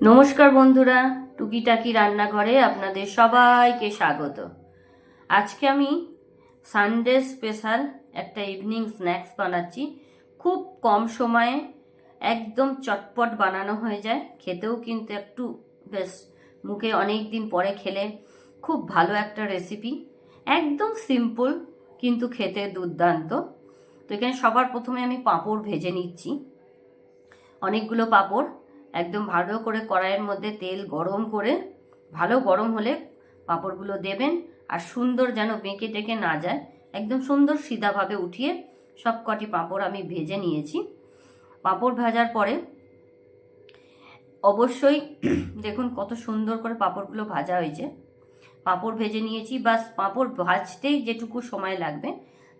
নমস্কার বন্ধুরা, টুকিটাকি রান্নাঘরে আপনাদের সবাইকে স্বাগত। আজকে আমি সানডে স্পেশাল একটা ইভিনিং স্ন্যাক্স বানাচ্ছি। খুব কম সময়ে একদম চটপট বানানো হয়ে যায়। খেতেও কিন্তু একটু বেশ মুখে অনেক দিন পরে খেলে খুব ভালো একটা রেসিপি একদম সিম্পল কিন্তু খেতে দুর্দান্ত। তো এখানে সবার প্রথমে আমি পাঁপড় ভেজে নিচ্ছি। অনেকগুলো পাঁপড়। একদম ভালো করে কড়াইয়ের মধ্যে তেল গরম করে ভালো গরম হলে পাঁপড়গুলো দেবেন আর সুন্দর যেন বেঁকে টেকে না যায়, একদম সুন্দর সিধাভাবে উঠিয়ে সব কটি পাঁপড় আমি ভেজে নিয়েছি। পাঁপড় ভাজার পরে অবশ্যই দেখুন কত সুন্দর করে পাঁপড়গুলো ভাজা হয়েছে। পাঁপড় ভেজে নিয়েছি, বাস পাঁপড় ভাজতেই যেটুকু সময় লাগবে,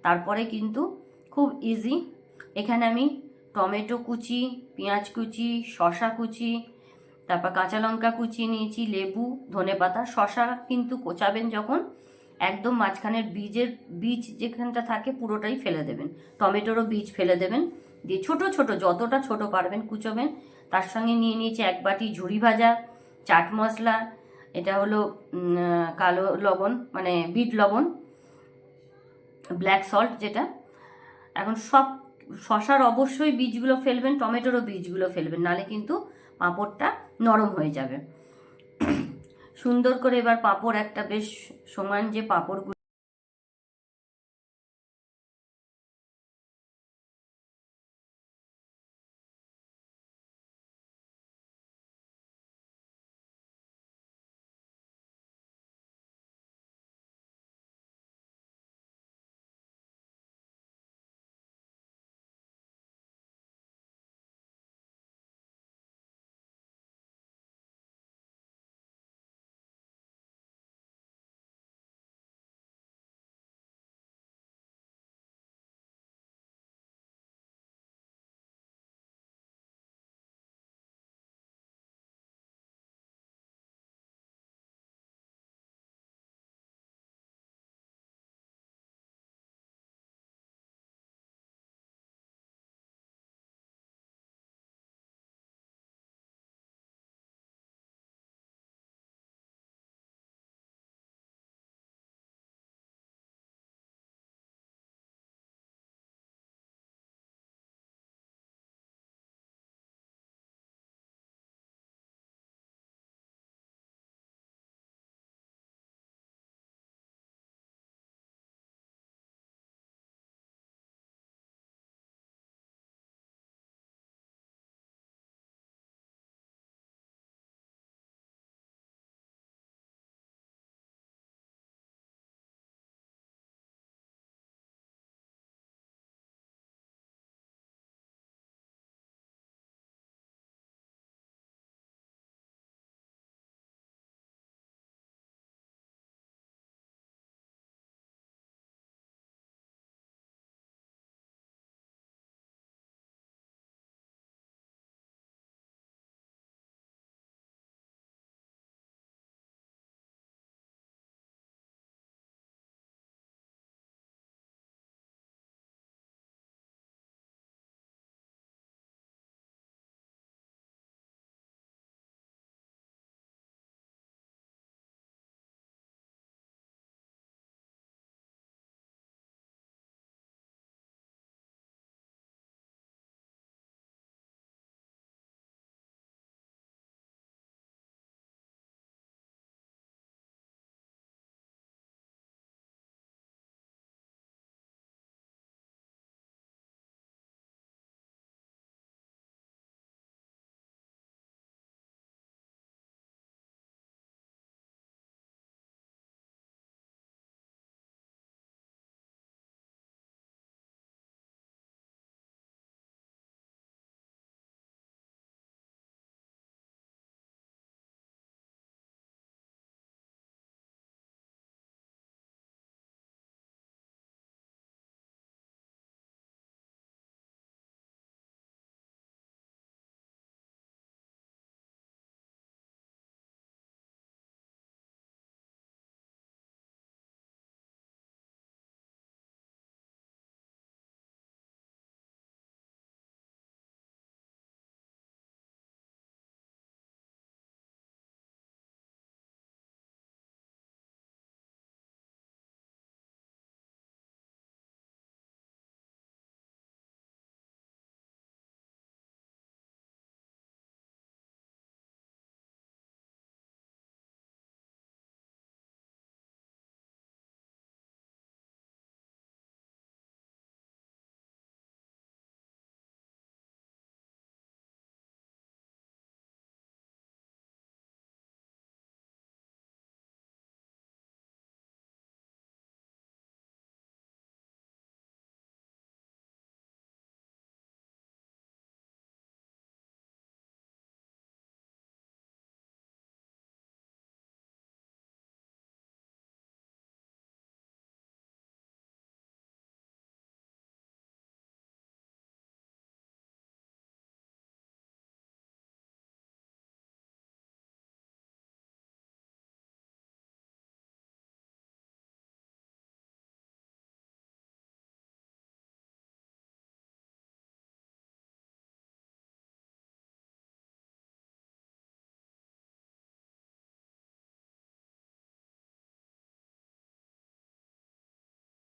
তারপরে কিন্তু খুব ইজি এখানে আমি টমেটো কুচি, পেঁয়াজ কুচি শশা কুচি, তারপর কাঁচা লঙ্কা কুচি নিয়েছি, লেবু, ধনে পাতা শশা কিন্তু কোচাবেন যখন একদম মাঝখানের বীজের বীজ যেখানটা থাকে পুরোটাই ফেলে দেবেন। টমেটোরও বীজ ফেলে দেবেন। দিয়ে ছোট ছোট, যতটা ছোট পারবেন কুচোবেন। তার সঙ্গে নিয়ে নিয়েছি এক বাটি ঝুড়ি ভাজা, চাট মশলা, এটা হলো কালো লবণ মানে বিট লবণ, ব্ল্যাক সল্ট যেটা। এখন সব শশার অবশ্যই বীজগুলো ফেলবেন, টমেটোরও বীজগুলো ফেলবেন, নালে কিন্তু পাঁপড়টা নরম হয়ে যাবে। সুন্দর করে এবার পাঁপড় একটা বেশ সমান যে পাঁপড়গুলো